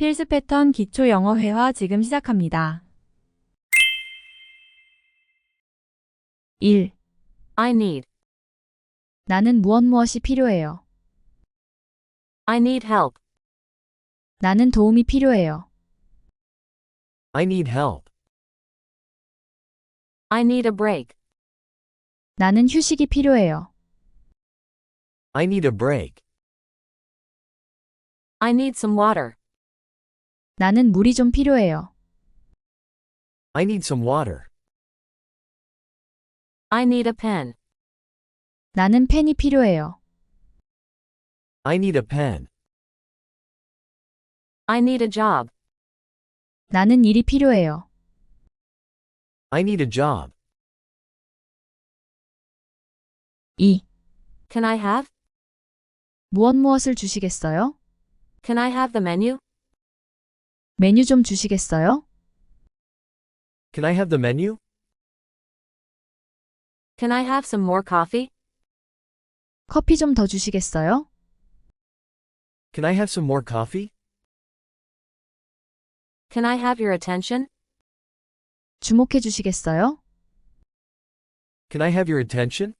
필수 패턴 기초 영어 회화 지금 시작합니다. 1. I need. 나는 무엇 무엇이 필요해요. I need help. 나는 도움이 필요해요. I need help. I need a break. 나는 휴식이 필요해요. I need a break. I need some water. 나는 물이 좀 필요해요. I need some water. I need a pen. 나는 펜이 필요해요. I need a pen. I need a job. 나는 일이 필요해요. I need a job. 2. Can I have? 무엇 무엇을 주시겠어요? Can I have the menu? 메뉴 좀 주시겠어요? Can I have the menu? Can I have some more coffee? 커피 좀 더 주시겠어요? Can I have some more coffee? Can I have your attention? 주목해 주시겠어요? Can I have your attention?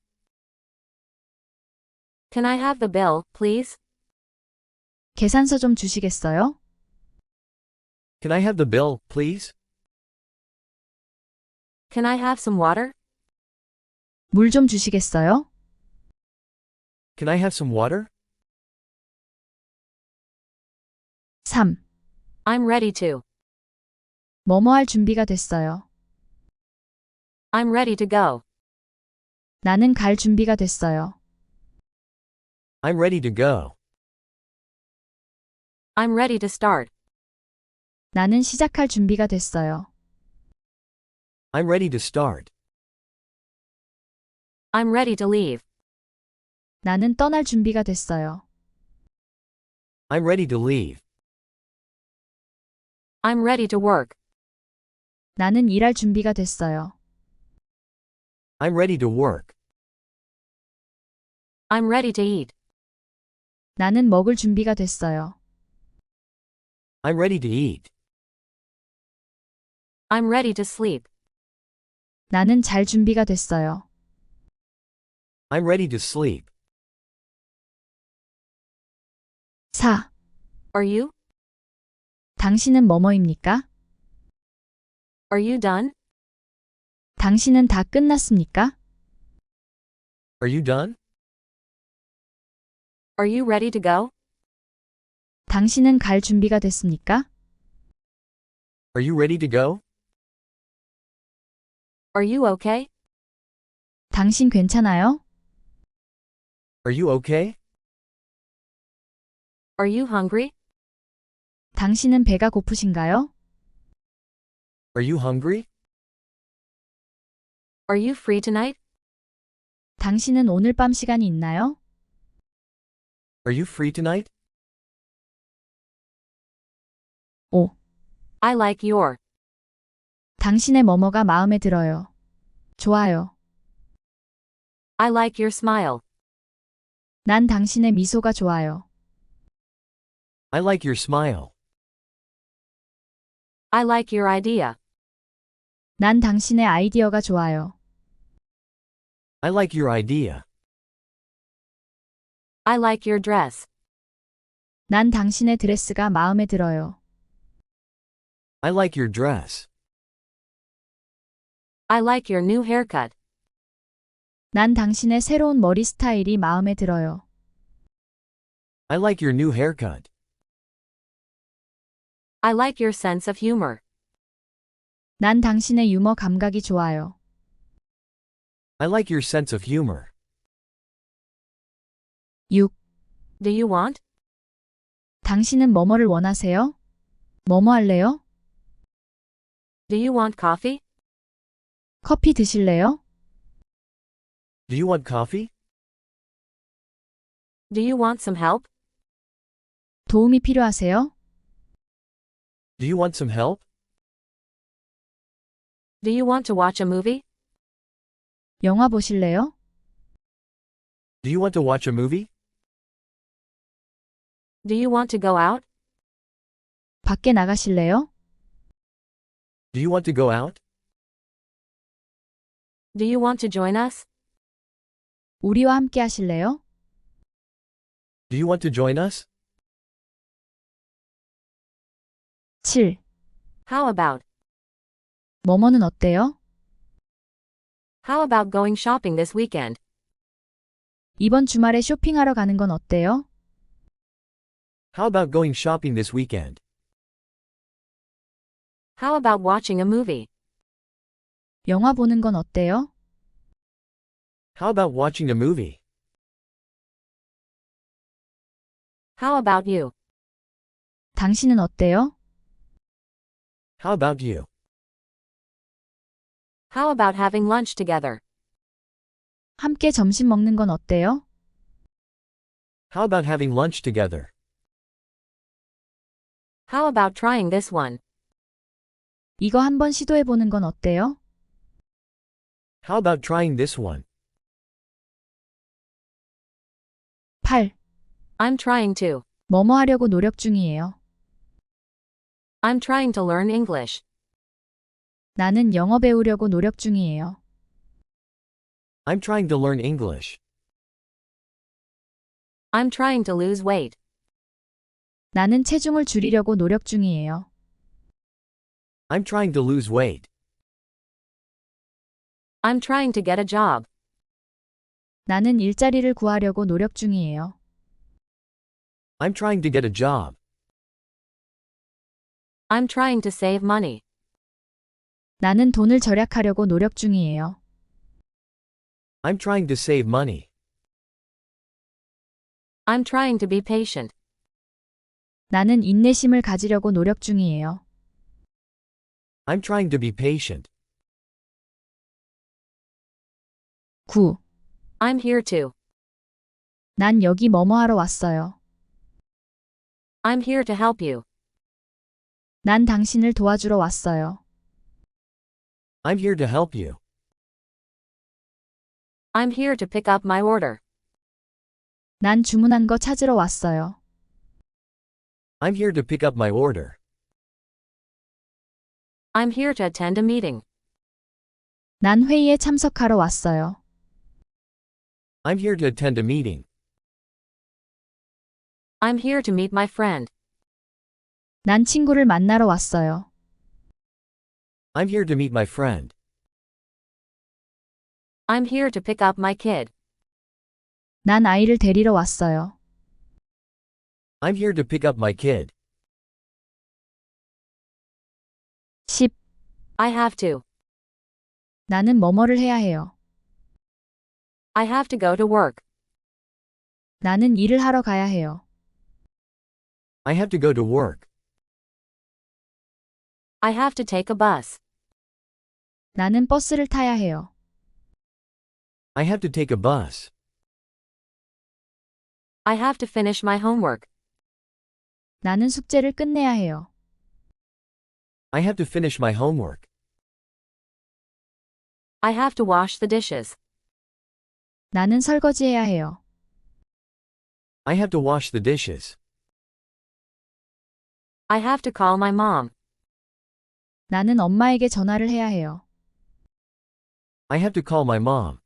Can I have the bill, please? 계산서 좀 주시겠어요? Can I have the bill, please? Can I have some water? 물 좀 주시겠어요? Can I have some water? 3. I'm ready to. 뭐뭐 할 준비가 됐어요. I'm ready to go. 나는 갈 준비가 됐어요. I'm ready to go. I'm ready to start. 나는 시작할 준비가 됐어요. I'm ready to start. I'm ready to leave. 나는 떠날 준비가 됐어요. I'm ready to leave. I'm ready to work. 나는 일할 준비가 됐어요. I'm ready to work. I'm ready to eat. 나는 먹을 준비가 됐어요. I'm ready to eat. I'm ready to sleep. 나는 잘 준비가 됐어요. I'm ready to sleep. 4. Are you? 당신은 뭐뭐입니까? Are you done? 당신은 다 끝났습니까? Are you done? Are you ready to go? 당신은 갈 준비가 됐습니까? Are you ready to go? Are you okay? 당신 괜찮아요? Are you okay? Are you hungry? 당신은 배가 고프신가요? Are you hungry? Are you free tonight? 당신은 오늘 밤 시간이 있나요? Are you free tonight? 5. I like your. 당신의 뭐뭐가 마음에 들어요. 좋아요. I like your smile. 난 당신의 미소가 좋아요. I like your smile. I like your idea. 난 당신의 아이디어가 좋아요. I like your idea. I like your dress. 난 당신의 드레스가 마음에 들어요. I like your dress. I like your new haircut. 난 당신의 새로운 머리 스타일이 마음에 들어요. I like your new haircut. I like your sense of humor. 난 당신의 유머 감각이 좋아요. I like your sense of humor. 6. Do you want? 당신은 뭐뭐를 원하세요? 뭐뭐 할래요? Do you want coffee? 커피 드실래요? Do you want coffee? Do you want some help? 도움이 필요하세요? Do you want some help? Do you want to watch a movie? 영화 보실래요? Do you want to watch a movie? Do you want to go out? 밖에 나가실래요? Do you want to go out? Do you want to join us? 우리와 함께 하실래요? Do you want to join us? 7. How about? 뭐뭐는 어때요? How about going shopping this weekend? 이번 주말에 쇼핑하러 가는 건 어때요? How about going shopping this weekend? How about watching a movie? 영화 보는 건 어때요? How about watching a movie? How about you? 당신은 어때요? How about you? How about having lunch together? 함께 점심 먹는 건 어때요? How about having lunch together? How about trying this one? 이거 한번 시도해 보는 건 어때요? How about trying this one? 8. I'm trying to. 뭐뭐 하려고 노력 중이에요. I'm trying to learn English. 나는 영어 배우려고 노력 중이에요. I'm trying to learn English. I'm trying to lose weight. 나는 체중을 줄이려고 노력 중이에요. I'm trying to lose weight. I'm trying to get a job. 나는 일자리를 구하려고 노력 중이에요. I'm trying to get a job. I'm trying to save money. 나는 돈을 절약하려고 노력 중이에요. I'm trying to save money. I'm trying to be patient. 나는 인내심을 가지려고 노력 중이에요. I'm trying to be patient. 9. I'm here to. 난 여기 뭐뭐 하러 왔어요. I'm here to help you. 난 당신을 도와주러 왔어요. I'm here to help you. I'm here to pick up my order. 난 주문한 거 찾으러 왔어요. I'm here to pick up my order. I'm here to attend a meeting. 난 회의에 참석하러 왔어요. I'm here to attend a meeting. I'm here to meet my friend. 난 친구를 만나러 왔어요. I'm here to meet my friend. I'm here to pick up my kid. 난 아이를 데리러 왔어요. I'm here to pick up my kid. 10. I have to. 나는 뭐뭐를 해야 해요. I have to go to work. 나는 일을 하러 가야 해요. I have to go to work. I have to take a bus. 나는 버스를 타야 해요. I have to take a bus. I have to finish my homework. 나는 숙제를 끝내야 해요. I have to finish my homework. I have to wash the dishes. 나는 설거지해야 해요. I have to wash the dishes. I have to call my mom. 나는 엄마에게 전화를 해야 해요. I have to call my mom.